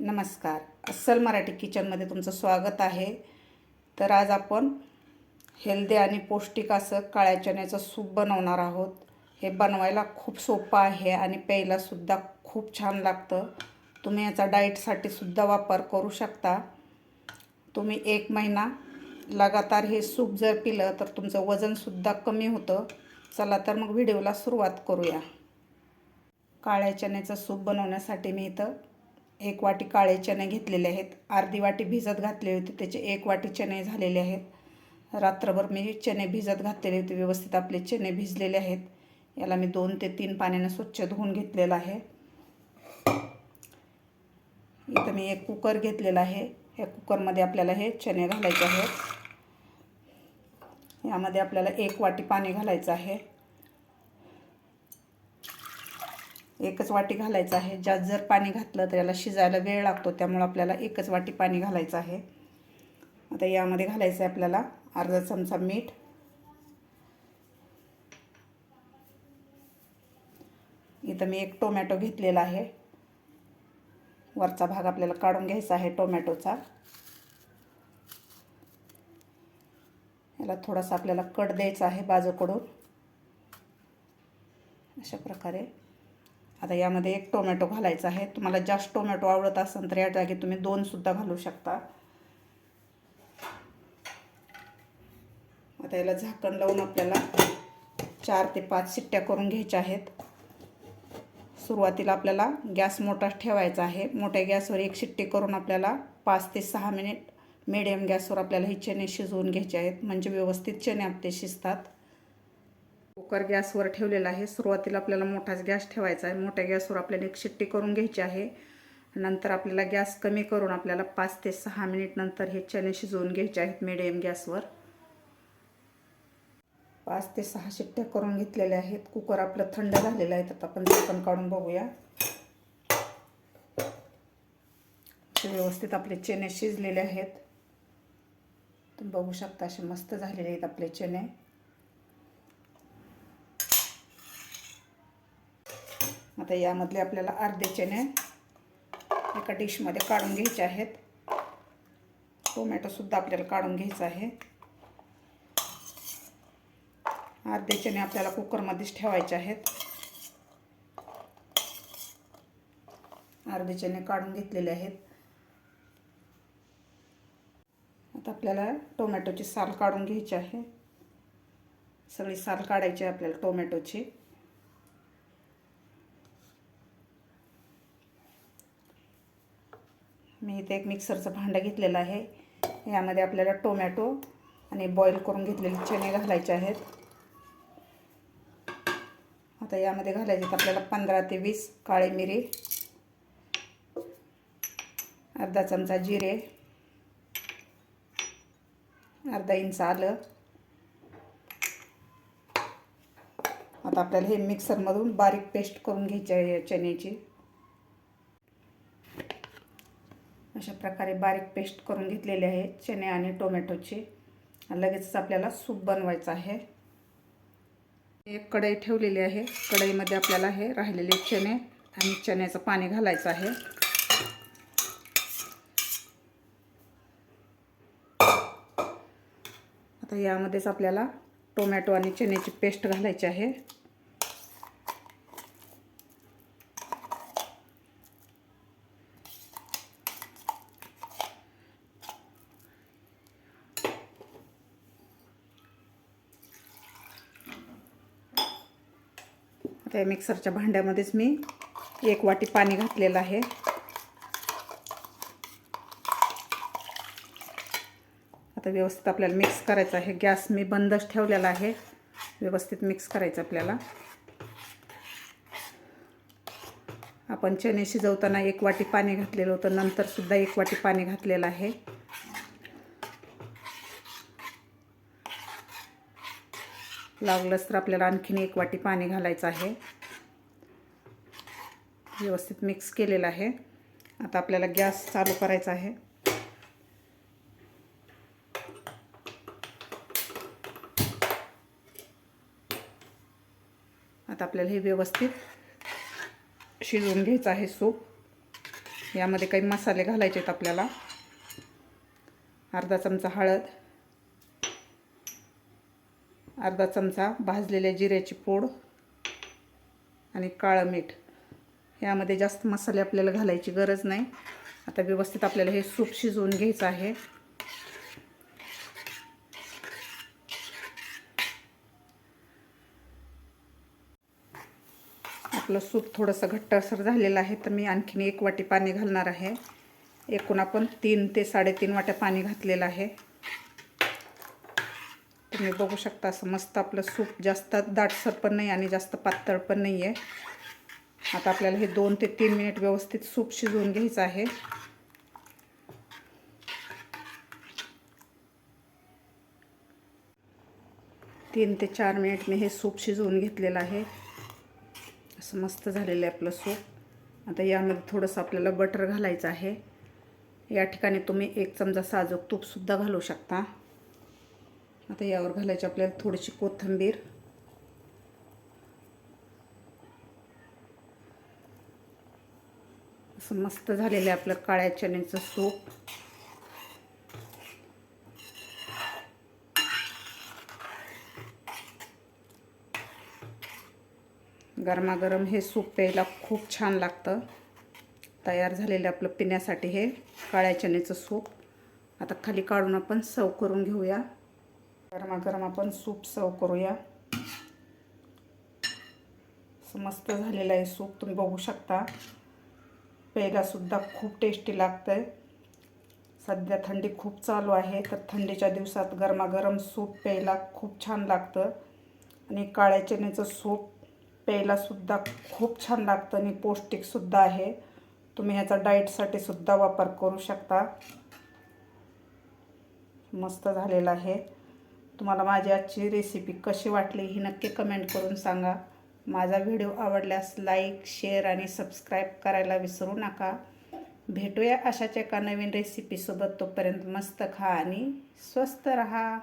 नमस्कार. अस्सल मराठी किचनमध्ये तुमचं स्वागत आहे. तर आज आपण हेल्दी आणि पौष्टिक असं काळ्या चण्याचं सूप बनवणार आहोत. हे बनवायला खूप सोपं आहे आणि प्यायलासुद्धा खूप छान लागतं. तुम्ही याचा डाईटसाठी सुद्धा वापर करू शकता. तुम्ही एक महिना लगातार हे सूप जर पिलं तर तुमचं वजनसुद्धा कमी होतं. चला तर मग व्हिडिओला सुरुवात करूया. काळ्या चण्याचं सूप बनवण्यासाठी मी इथं एक वाटी काळे चणे घेतलेले आहेत. अर्धी वाटी भिजत घातलेली होते. त्याचे एक वाटी चणे झालेले आहेत. रात्रभर मी चणे भिजत घातलेले होते. व्यवस्थित आपले चणे भिजलेले आहेत. याला मी दोन ते तीन पाण्याने स्वच्छ धुवून घेतलेलं आहे. इथं मी एक कुकर घेतलेला आहे. या कुकरमध्ये आपल्याला हे चणे घालायचे आहेत. यामध्ये आपल्याला एक वाटी पाणी घालायचं आहे. एकच वाटी घालायचं आहे. जास्त जर पाणी घातलं तर याला शिजायला वेळ लागतो त्यामुळं आपल्याला एकच वाटी पाणी घालायचं आहे. आता यामध्ये घालायचं आहे आपल्याला अर्धा चमचा मीठ. इथं मी एक टोमॅटो घेतलेला आहे. वरचा भाग आपल्याला काढून घ्यायचा आहे टोमॅटोचा. याला थोडासा आपल्याला कट द्यायचा आहे बाजूकडून. अशा प्रकारे. आता यामध्ये एक टोमॅटो घालायचा आहे. तुम्हाला जास्त टोमॅटो आवडत असेल तर या जागी तुम्ही दोनसुद्धा घालू शकता. आता याला झाकण लावून आपल्याला चार ते पाच शिट्ट्या करून घ्यायच्या आहेत. सुरुवातीला आपल्याला गॅस मोठा ठेवायचा आहे. मोठ्या गॅसवर एक शिट्टी करून आपल्याला पाच ते सहा मिनिट मिडियम गॅसवर आपल्याला हे चणे शिजवून घ्यायचे आहेत. म्हणजे व्यवस्थित चणे आपले शिजतात. कुकर गॅसवर ठेवलेला आहे. सुरुवातीला आपल्याला मोठाच गॅस ठेवायचा आहे. मोठ्या गॅसवर आपल्याला एक शिट्टी करून घ्यायची आहे. नंतर आपल्याला गॅस कमी करून आपल्याला पाच ते सहा मिनिट नंतर हे चणे शिजवून घ्यायचे आहेत मिडियम गॅसवर. पाच ते सहा शिट्ट्या करून घेतलेल्या आहेत. कुकर आपलं थंड झालेलं आहे. तर आपण झाकण काढून बघूया. व्यवस्थित आपले चणे शिजलेले आहेत. तुम्ही बघू शकता असे मस्त झालेले आहेत आपले चणे. आता यामधले आपल्याला अर्धे चणे एका डिशमध्ये काढून घ्यायचे आहेत. टोमॅटोसुद्धा आपल्याला काढून घ्यायचं आहे. अर्धे चणे आपल्याला कुकरमध्येच ठेवायचे आहेत. अर्धे चणे काढून घेतलेले आहेत. आता आपल्याला टोमॅटोची साल काढून घ्यायची आहे. सगळी साल काढायची आहे आपल्याला टोमॅटोची. मी इथे एक मिक्सरचं भांडं घेतलेलं आहे. यामध्ये आपल्याला टोमॅटो आणि बॉईल करून घेतलेले चणे घालायचे आहेत. आता यामध्ये घालायचे आपल्याला पंधरा ते वीस काळी मिरी अर्धा चमचा जिरे अर्धा इंच आलं. आता आपल्याला हे मिक्सरमधून बारीक पेस्ट करून घ्यायची आहे चण्याची. अशा प्रकारे बारीक पेस्ट करून घेतलेले आहे चणे आणि टोमॅटोची. लगेचच आपल्याला सूप बनवायचं आहे. एक कढई ठेवलेली आहे. कढईमध्ये आपल्याला हे राहिलेले चणे आणि चण्याचं पाणी घालायचं आहे. आता यामध्येच आपल्याला टोमॅटो आणि चण्याची पेस्ट घालायची आहे. आता या मिक्सरच्या भांड्यामध्येच मी एक वाटी पाणी घातलेलं आहे. आता व्यवस्थित आपल्याला मिक्स करायचं आहे. गॅस मी बंदच ठेवलेला आहे. व्यवस्थित मिक्स करायचं आपल्याला. आपण चणे शिजवताना एक वाटी पाणी घातलेलं होतं. नंतरसुद्धा एक वाटी पाणी घातलेलं आहे. लागलंच तर आपल्याला आणखीन एक वाटी पाणी घालायचं आहे. व्यवस्थित मिक्स केलेलं आहे. आता आपल्याला गॅस चालू करायचा आहे. आता आपल्याला हे व्यवस्थित शिजवून घ्यायचं आहे सूप. यामध्ये काही मसाले घालायचे आहेत आपल्याला. अर्धा चमचा हळद. अर्धा चमचा भाजलेल्या जिऱ्याची पूड आणि काळं मीठ. यामध्ये जास्त मसाले आपल्याला घालायची गरज नाही. आता व्यवस्थित आपल्याला हे सूप शिजवून घ्यायचं आहे. आपलं सूप थोडंसं घट्टसर झालेलं आहे तर मी आणखीन एक वाटी पाणी घालणार आहे. एकूण आपण तीन ते साडेतीन वाट्या पाणी घातलेलं आहे. तुम्ही बघू शकता असं मस्त आपलं सूप जास्त दाटसर पण नाही आणि जास्त पातळ पण नाही आहे. आता आपल्याला हे दोन ते तीन मिनिट व्यवस्थित सूप शिजवून घ्यायचं आहे. तीन ते चार मिनिट मी हे सूप शिजवून घेतलेलं आहे. असं मस्त झालेलं आहे आपलं सूप. आता यामध्ये थोडंसं आपल्याला बटर घालायचं आहे. या ठिकाणी तुम्ही एक चमचा साजूक तूपसुद्धा घालू शकता. आता यावर घालायची आपल्याला थोडीशी कोथिंबीर. असं मस्त झालेलं आहे आपलं काळ्या चण्याचं सूप. गरमागरम हे सूप प्यायला खूप छान लागतं. तयार झालेलं आपलं पिण्यासाठी हे काळ्या चण्याचं सूप. आता खाली काढून आपण सर्व करून घेऊया. गरमागरम आपण सूप सर्व करूया. मस्त झालेलं आहे सूप तुम्ही बघू शकता. प्यायलासुद्धा खूप टेस्टी लागतं आहे सध्या थंडी खूप चालू आहे तर थंडीच्या दिवसात गरमागरम सूप प्यायला खूप छान लागतं. आणि काळ्या चण्याचं सूप प्यायलासुद्धा खूप छान लागतं आणि पौष्टिकसुद्धा आहे. तुम्ही ह्याचा डाईटसाठी सुद्धा वापर करू शकता. मस्त झालेला आहे. तुम्हाला माझी आजची रेसिपी कशी वाटली ही नक्की कमेंट करून सांगा. माझा व्हिडिओ आवडल्यास लाईक शेअर आणि सबस्क्राईब करायला विसरू नका. भेटूया अशाच एका नवीन रेसिपीसोबत तोपर्यंत मस्त खा आणि स्वस्त रहा.